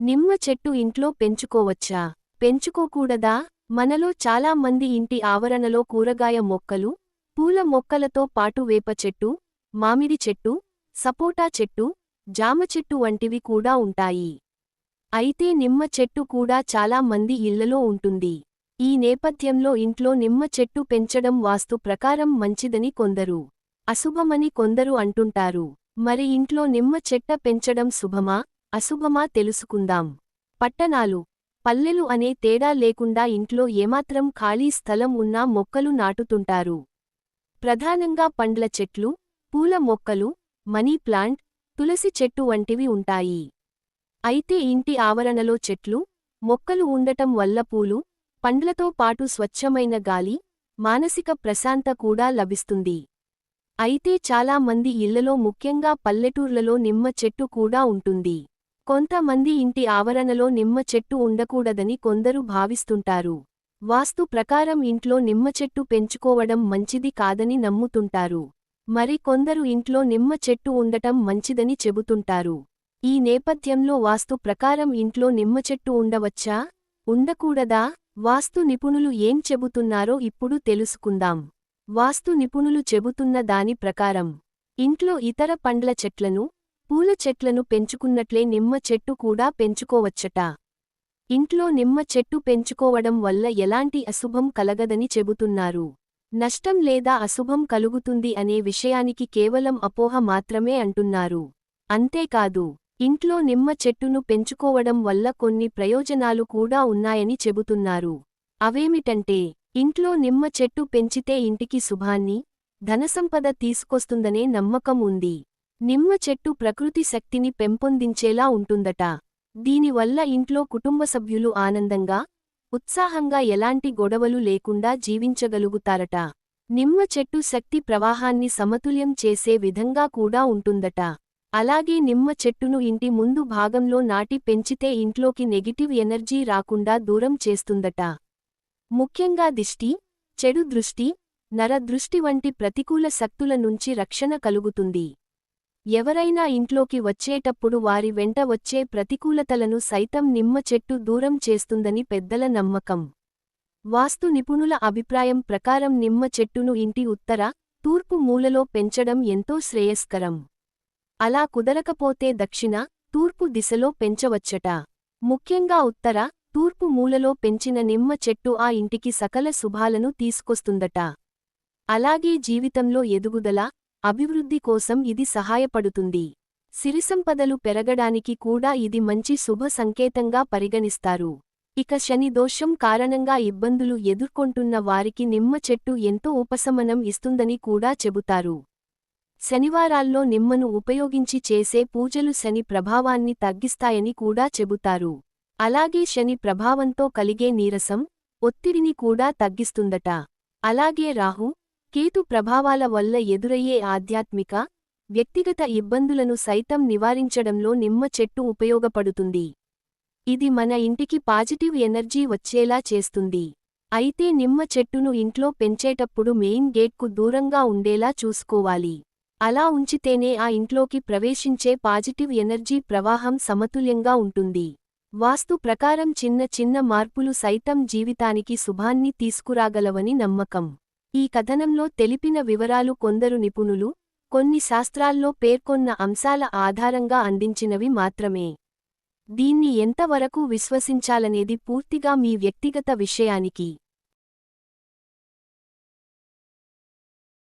నిమ్మ చెట్టు ఇంట్లో పెంచుకోవచ్చా? పెంచుకోకూడదా? మనలో చాలా మంది ఇంటి ఆవరణలో కూరగాయ మొక్కలు పూల మొక్కలతో పాటు వేప చెట్టు మామిడి చెట్టు సపోటా చెట్టు జామ చెట్టు వంటివి కూడా ఉంటాయి. అయితే నిమ్మ చెట్టు కూడా చాలా మంది ఇళ్ళలో ఉంటుంది. ఈ నేపథ్యంలో ఇంట్లో నిమ్మ చెట్టు పెంచడం వాస్తు ప్రకారం మంచిదని కొందరు అశుభమని కొందరు అంటుంటారు. మరి ఇంట్లో నిమ్మ చెట్ట పెంచడం శుభమా? అశుభమా తెలుసుకుందాం. పట్టణాలు. పల్లెలు అనే తేడా లేకుండా ఇంట్లో ఏమాత్రం ఖాళీ స్థలం ఉన్నా మొక్కలు నాటుతుంటారు. ప్రధానంగా పండ్ల చెట్లు పూల మొక్కలు మనీ ప్లాంట్ తులసి చెట్టు వంటివి ఉంటాయి. అయితే ఇంటి ఆవరణలో చెట్లు మొక్కలు ఉండటం వల్ల పూలు పండ్లతో పాటు స్వచ్ఛమైన గాలి మానసిక ప్రశాంత కూడా లభిస్తుంది. అయితే చాలా మంది ఇళ్ళలో ముఖ్యంగా పల్లెటూర్లలో నిమ్మ చెట్టు కూడా ఉంటుంది. కొంతమంది ఇంటి ఆవరణలో నిమ్మ చెట్టు ఉండకూడదని కొందరు భావిస్తుంటారు. వాస్తు ప్రకారం ఇంట్లో నిమ్మ చెట్టు పెంచుకోవడం మంచిది కాదని నమ్ముతుంటారు. మరి కొందరు ఇంట్లో నిమ్మ చెట్టు ఉండటం మంచిదని చెబుతుంటారు. ఈ నేపథ్యంలో వాస్తు ప్రకారం ఇంట్లో నిమ్మ చెట్టు ఉండవచ్చా? ఉండకూడదా? వాస్తు నిపుణులు ఏం చెబుతున్నారో ఇప్పుడు తెలుసుకుందాం. వాస్తు నిపుణులు చెబుతున్న దాని ప్రకారం ఇంట్లో ఇతర పండ్ల చెట్లను పూల చెట్లను పెంచుకున్నట్లే నిమ్మ చెట్టు కూడా పెంచుకోవచ్చట. ఇంట్లో నిమ్మ చెట్టు పెంచుకోవడం వల్ల ఎలాంటి అశుభం కలగదని చెబుతున్నారు. నష్టం లేదా అశుభం కలుగుతుంది అనే విషయానికి కేవలం అపోహ మాత్రమే అంటున్నారు. అంతేకాదు ఇంట్లో నిమ్మ చెట్టును పెంచుకోవడం వల్ల కొన్ని ప్రయోజనాలు కూడా ఉన్నాయని చెబుతున్నారు. అవేమిటంటే ఇంట్లో నిమ్మ చెట్టు పెంచితే ఇంటికి శుభాన్ని ధనసంపద తీసుకొస్తుందనే నమ్మకం ఉంది. నిమ్మ చెట్టు ప్రకృతి శక్తిని పెంపొందించేలా ఉంటుందట. దీనివల్ల ఇంట్లో కుటుంబ సభ్యులు ఆనందంగా ఉత్సాహంగా ఎలాంటి గొడవలు లేకుండా జీవించగలుగుతారట. నిమ్మ చెట్టు శక్తి ప్రవాహాన్ని సమతుల్యం చేసే విధంగా కూడా ఉంటుందట. అలాగే నిమ్మ చెట్టును ఇంటి ముందు భాగంలో నాటి పెంచితే ఇంట్లోకి నెగిటివ్ ఎనర్జీ రాకుండా దూరం చేస్తుందట. ముఖ్యంగా దిష్టి చెడు దృష్టి నరదృష్టి వంటి ప్రతికూల శక్తుల నుంచి రక్షణ కలుగుతుంది. ఎవరైనా ఇంట్లోకి వచ్చేటప్పుడు వారి వెంట వచ్చే ప్రతికూలతలను సైతం నిమ్మ చెట్టు దూరం చేస్తుందని పెద్దల నమ్మకం. వాస్తు నిపుణుల అభిప్రాయం ప్రకారం నిమ్మ చెట్టును ఇంటి ఉత్తర తూర్పు మూలలో పెంచడం ఎంతో శ్రేయస్కరం. అలా కుదరకపోతే దక్షిణ తూర్పు దిశలో పెంచవచ్చట. ముఖ్యంగా ఉత్తర తూర్పు మూలలో పెంచిన నిమ్మ చెట్టు ఆ ఇంటికి సకల శుభాలను తీసుకొస్తుందట. అలాగే జీవితంలో ఎదుగుదల అభివృద్ధి కోసం ఇది సహాయపడుతుంది. సిరిసంపదలు పెరగడానికి కూడా ఇది మంచి శుభ సంకేతంగా పరిగణిస్తారు. ఇక శని దోషం కారణంగా ఇబ్బందులు ఎదుర్కొంటున్న వారికి నిమ్మ చెట్టు ఎంతో ఉపశమనం ఇస్తుందని కూడా చెబుతారు. శనివారాల్లో నిమ్మను ఉపయోగించి చేసే పూజలు శని ప్రభావాన్ని తగ్గిస్తాయని కూడా చెబుతారు. అలాగే శని ప్రభావంతో కలిగే నీరసం ఒత్తిడిని కూడా తగ్గిస్తుందట. అలాగే రాహు కేతు ప్రభావాల వల్ల ఎదురయ్యే ఆధ్యాత్మిక వ్యక్తిగత ఇబ్బందులను సైతం నివారించడంలో నిమ్మ చెట్టు ఉపయోగపడుతుంది. ఇది మన ఇంటికి పాజిటివ్ ఎనర్జీ వచ్చేలా చేస్తుంది. అయితే నిమ్మ చెట్టును ఇంట్లో పెంచేటప్పుడు మెయిన్ గేట్కు దూరంగా ఉండేలా చూసుకోవాలి. అలా ఉంచితేనే ఆ ఇంట్లోకి ప్రవేశించే పాజిటివ్ ఎనర్జీ ప్రవాహం సమతుల్యంగా ఉంటుంది. వాస్తు ప్రకారం చిన్న చిన్న మార్పులు సైతం జీవితానికి శుభాన్ని తీసుకురాగలవని నమ్మకం. ఈ కథనంలో తెలిపిన వివరాలు కొందరు నిపుణులు కొన్ని శాస్త్రాల్లో పేర్కొన్న అంశాల ఆధారంగా అందించినవి మాత్రమే. దీన్ని ఎంతవరకు విశ్వసించాలనేది పూర్తిగా మీ వ్యక్తిగత విషయానికి